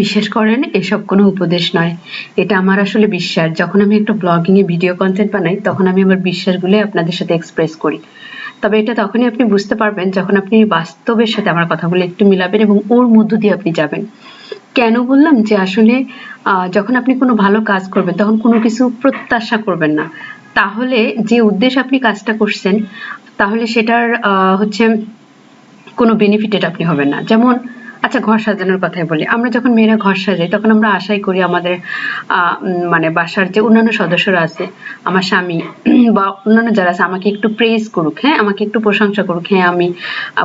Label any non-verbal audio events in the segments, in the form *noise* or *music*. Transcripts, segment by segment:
বিশ্বাস করেন, এসব কোনো উপদেশ নয়। এটা আমার আসলে বিশ্বাস। যখন আমি একটা ব্লগিং এ ভিডিও কন্টেন্ট বানাই, তখন আমি আমার বিশ্বাসগুলো আপনাদের সাথে এক্সপ্রেস করি। তবে এটা তখনই আপনি বুঝতে পারবেন যখন আপনি বাস্তবের সাথে আমার কথাগুলো একটু মিলাবেন এবং ওর মধ্য দিয়ে আপনি যাবেন। কেন বললাম যে আসলে যখন আপনি কোনো ভালো কাজ করবেন, তখন কোনো কিছু প্রত্যাশা করবেন না। তাহলে যে উদ্দেশ্যে আপনি কাজটা করছেন, তাহলে সেটার হচ্ছে কোনো বেনিফিটেড আপনি হবেন না। যেমন আচ্ছা ঘর সাজানোর কথাই বলি। আমরা যখন মেয়েরা ঘর সাজাই, তখন আমরা আশাই করি আমাদের মানে বাসার যে অন্যান্য সদস্যরা আছে, আমার স্বামী *clears throat* বা অন্যান্য যারা আছে, আমাকে একটু প্রেস করুক হ্যাঁ? আমাকে একটু প্রশংসা করুক হ্যাঁ আমি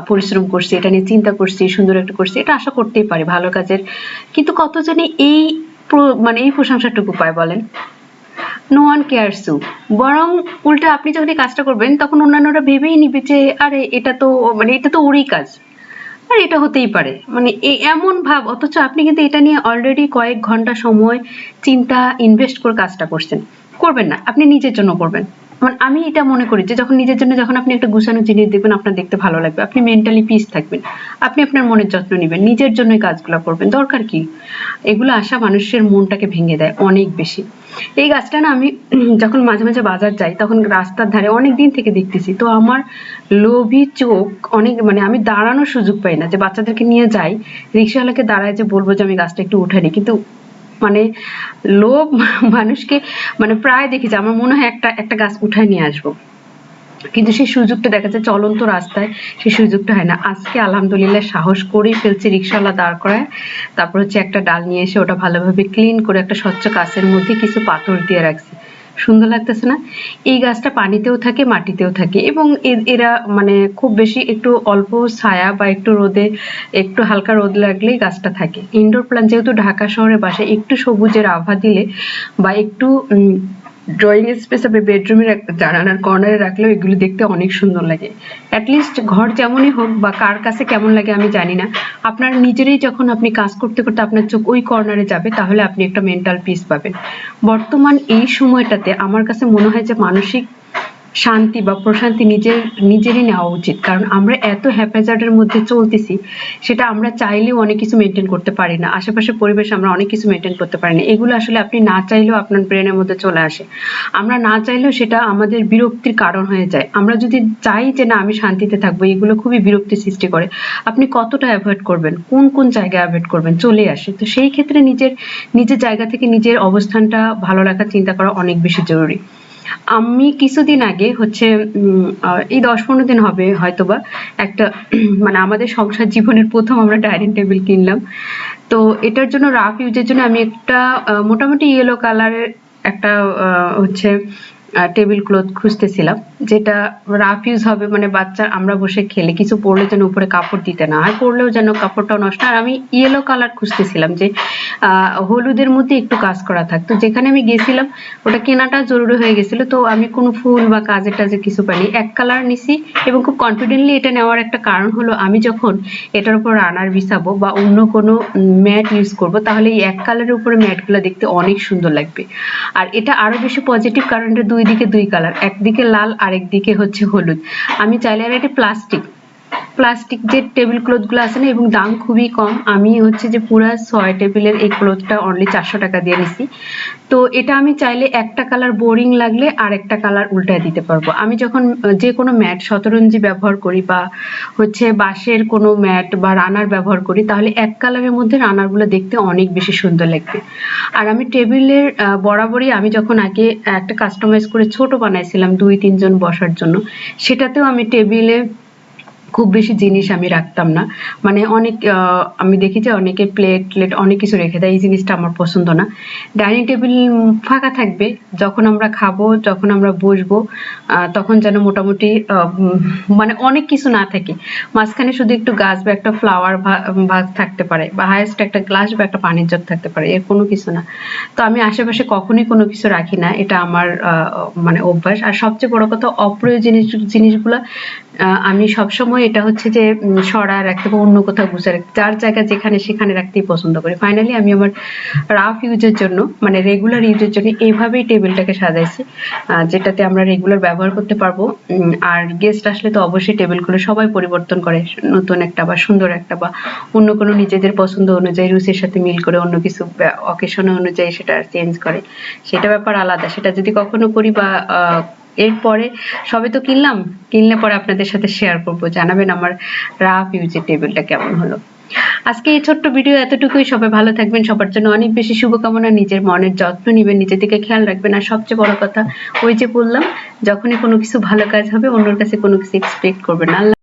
পরিশ্রম করছি, এটা নিয়ে চিন্তা করছি, সুন্দর একটা করছি, এটা আশা করতেই পারি, ভালো কাজের। কিন্তু কত জানি এই মানে এই প্রশংসাটুকু পায় বলেন? নো ওয়ান কেয়ারস ইউ বরং উল্টা আপনি যখন এই কাজটা করবেন, তখন অন্যান্যরা ভেবেই নিবে যে, আরে, এটা তো মানে এটা তো ওরই কাজ। আর এটা হতেই পারে। মানে এমন ভাব, অথচ আপনি কিন্তু এটা নিয়ে অলরেডি কয়েক ঘণ্টা সময় চিন্তা ইনভেস্ট করে কাজটা করছেন। করবেন না, আপনি নিজের জন্য করবেন। মানে আমি এটা মনে করি যে যখন নিজের জন্য যখন আপনি একটা গুছানো জিনিস দেখবেন, আপনার দেখতে ভালো লাগবে। আপনি মেন্টালি পিস থাকবেন। আপনি আপনার মনের যত্ন নেবেন। নিজের জন্যই কাজগুলো করবেন। দরকার কি? এগুলো আশা মানুষের মনটাকে ভেঙে দেয় অনেক বেশি। এই গাছটা না আমি *clears throat* যখন মাঝে মাঝে বাজার যাই, তখন রাস্তার ধারে অনেক দিন থেকে দেখতেছি। তো আমার লোভী চোখ অনেক মানে আমি দাঁড়ানোর সুযোগ পাই না যে বাচ্চাদেরকে নিয়ে যাই, রিক্সাওয়ালাকে দাঁড়ায় যে বলব যে আমি গাছটা একটু উঠে নিই কিন্তু মানে লোভ মানুষকে মানে প্রায় দেখেছি, আমার মনে হয় একটা একটা গাছ উঠায় নিয়ে আসব। কিন্তু সেই সুযোগটা দেখা যায় চলন্ত রাস্তায় সেই সুযোগটা হয় না। আজকে আলহামদুলিল্লাহ সাহস করেই ফেলছে রিক্সাওয়ালা দাঁড় করায়। তারপর হচ্ছে একটা ডাল নিয়ে এসে ওটা ভালোভাবে ক্লিন করে একটা স্বচ্ছ কাঁচের মধ্যে কিছু পাথর দিয়ে রাখছি। সুন্দর লাগতেছে না। এই গাছটা পানিতেও থাকে, মাটিতেও থাকে এবং এরা মানে খুব বেশি একটু অল্প ছায়া বা একটু রোদে, একটু হালকা রোদ লাগলেই গাছটা থাকে। ইনডোর প্ল্যান্ট যেহেতু ঢাকা শহরে বাসে, একটু সবুজের আভা দিলে বা একটু ড্রয়িং স্পেস আপনি বেডরুমের জানালার কর্নারে রাখলেও এগুলো দেখতে অনেক সুন্দর লাগে। অ্যাটলিস্ট ঘর যেমনই হোক বা কার কাছে কেমন লাগে আমি জানি না। আপনার নিজেরই যখন আপনি কাজ করতে করতে আপনার চোখ ওই কর্নারে যাবে, তাহলে আপনি একটা মেন্টাল পিস পাবেন। বর্তমান এই সময়টাতে আমার কাছে মনে হয় যে মানসিক শান্তি বা প্রশান্তি নিজের, নিজেরই নেওয়া উচিত। কারণ আমরা এত হ্যাপাজার্ডের মধ্যে চলতেছি, সেটা আমরা চাইলেও অনেক কিছু মেনটেন করতে পারি না। আশেপাশের পরিবেশ আমরা অনেক কিছু মেনটেন করতে পারি না। এগুলো আসলে আপনি না চাইলেও আপনার ব্রেনের মধ্যে চলে আসে। আমরা না চাইলেও সেটা আমাদের বিরক্তির কারণ হয়ে যায়। আমরা যদি চাই যে, না, আমি শান্তিতে থাকব এগুলো খুবই বিরক্তি সৃষ্টি করে। আপনি কতটা অ্যাভয়েড করবেন? কোন কোন জায়গায় অ্যাভয়েড করবেন? চলে আসে। তো সেই ক্ষেত্রে নিজের নিজের জায়গা থেকে নিজের অবস্থানটা ভালো রাখার চিন্তা করা অনেক বেশি জরুরি। আমি কিছুদিন আগে হচ্ছে এই দশ পনেরো দিন হবে হয়তোবা, একটা *clears throat* মানে আমাদের সংসার জীবনের প্রথম আমরা ডাইনিং টেবিল কিনলাম। তো এটার জন্য রাফ ইউজের জন্য আমি একটা মোটামুটি ইয়েলো কালারের একটা হচ্ছে টেবিল ক্লথ খুঁজতেছিলাম, যেটা রাফ ইউজ হবে মানে বাচ্চা, আমরা বসে খেলে, কিছু পড়লে যেন উপরে কাপড় দিতে না হয় পড়লেও যেন কাপড়টাও নষ্ট। আর আমি ইয়েলো কালার খুঁজতেছিলাম যে হলুদের মধ্যে একটু কাজ করা থাকতো যেখানে আমি গেছিলাম, ওটা কেনাটা জরুরি হয়ে গেছিল, তো আমি কোনো ফুল বা কাজে টাজে কিছু পাইনি। এক কালার নিছি এবং খুব কনফিডেন্টলি এটা নেওয়ার একটা কারণ হলো, আমি যখন এটার উপর রানার বিছাবো বা অন্য কোনো ম্যাট ইউজ করব, তাহলে এই এক কালারের উপরে ম্যাটগুলো দেখতে অনেক সুন্দর লাগবে। আর এটা আরও বেশি পজিটিভ কারণ এটা দুই দিকে দুই কালার একদিকে লাল আরেক দিকে হচ্ছে হলুদ। আমি চাইলে আর এটা প্লাস্টিক প্লাস্টিক যে টেবিল ক্লথগুলো আছে না, এবং দাম খুবই কম। আমি হচ্ছে যে পুরো ছয় টেবিলের এই ক্লথটা অনলি চারশো টাকা দিয়ে নিছি। তো এটা আমি চাইলে একটা কালার বোরিং লাগলে আর একটা কালার উল্টায় দিতে পারব। আমি যখন যে কোনো ম্যাট, শতরঞ্জি ব্যবহার করি বা হচ্ছে বাঁশের কোনো ম্যাট বা রানার ব্যবহার করি, তাহলে এক কালারের মধ্যে রানারগুলো দেখতে অনেক বেশি সুন্দর লাগবে। আর আমি টেবিলের বরাবরই আমি যখন আগে একটা কাস্টমাইজ করে ছোট বানাইছিলাম দুই, তিনজন বসার জন্য, সেটাতেও আমি টেবিলে খুব বেশি জিনিস আমি রাখতাম না। মানে অনেক আমি দেখি যে অনেকে প্লেট প্লেট অনেক কিছু রেখে দেয়, এই জিনিসটা আমার পছন্দ না। ডাইনিং টেবিল ফাঁকা থাকবে, যখন আমরা খাব, যখন আমরা বসবো তখন যেন মোটামুটি মানে অনেক কিছু না থাকে। মাঝখানে শুধু একটু গাছ বা একটা ফ্লাওয়ার ভাগ থাকতে পারে, বা হায়েস্ট একটা গ্লাস বা একটা পানির জগ থাকতে পারে, এর কোনো কিছু না। তো আমি আশেপাশে কখনোই কোনো কিছু রাখি না, এটা আমার মানে অভ্যাস। আর সবচেয়ে বড় কথা, অপ্রয়োজনীয় জিনিসগুলা আমি সবসময় এটা হচ্ছে যে সরা রাখতে বা অন্য কোথাও গুছা রাখতে, যার জায়গা যেখানে সেখানে রাখতেই পছন্দ করি। ফাইনালি আমি আমার রাফ ইউজের জন্য মানে রেগুলার ইউজের জন্য এইভাবেই টেবিলটাকে সাজাইছি যেটাতে আমরা রেগুলার ব্যবহার করতে পারব। আর গেস্ট আসলে তো অবশ্যই টেবিলগুলো সবাই পরিবর্তন করে, নতুন একটা বা সুন্দর একটা বা অন্য কোনো নিজেদের পছন্দ অনুযায়ী রুচির সাথে মিল করে অন্য কিছু অকেশন অনুযায়ী সেটা চেঞ্জ করে। সেটা ব্যাপার আলাদা। সেটা যদি কখনো করি বা এরপরে সবে তো কিনলাম। কিনলে পরে আপনাদের সাথে শেয়ার করব। জানাবেন আমার রাফ ইউজের টেবিলটা কেমন হলো। আজকে এই ছোট্ট ভিডিও এতটুকুই। সবাই ভালো থাকবেন। সবার জন্য অনেক বেশি শুভকামনা। নিজের মনের যত্ন নেবেন, নিজের দিকে খেয়াল রাখবেন। আর সবচেয়ে বড় কথা, ওই যে বললাম, যখনই কোনো কিছু ভালো কাজ হবে, অন্যর কাছে কোনো কিছু এক্সপেক্ট করবেন আল্লাহ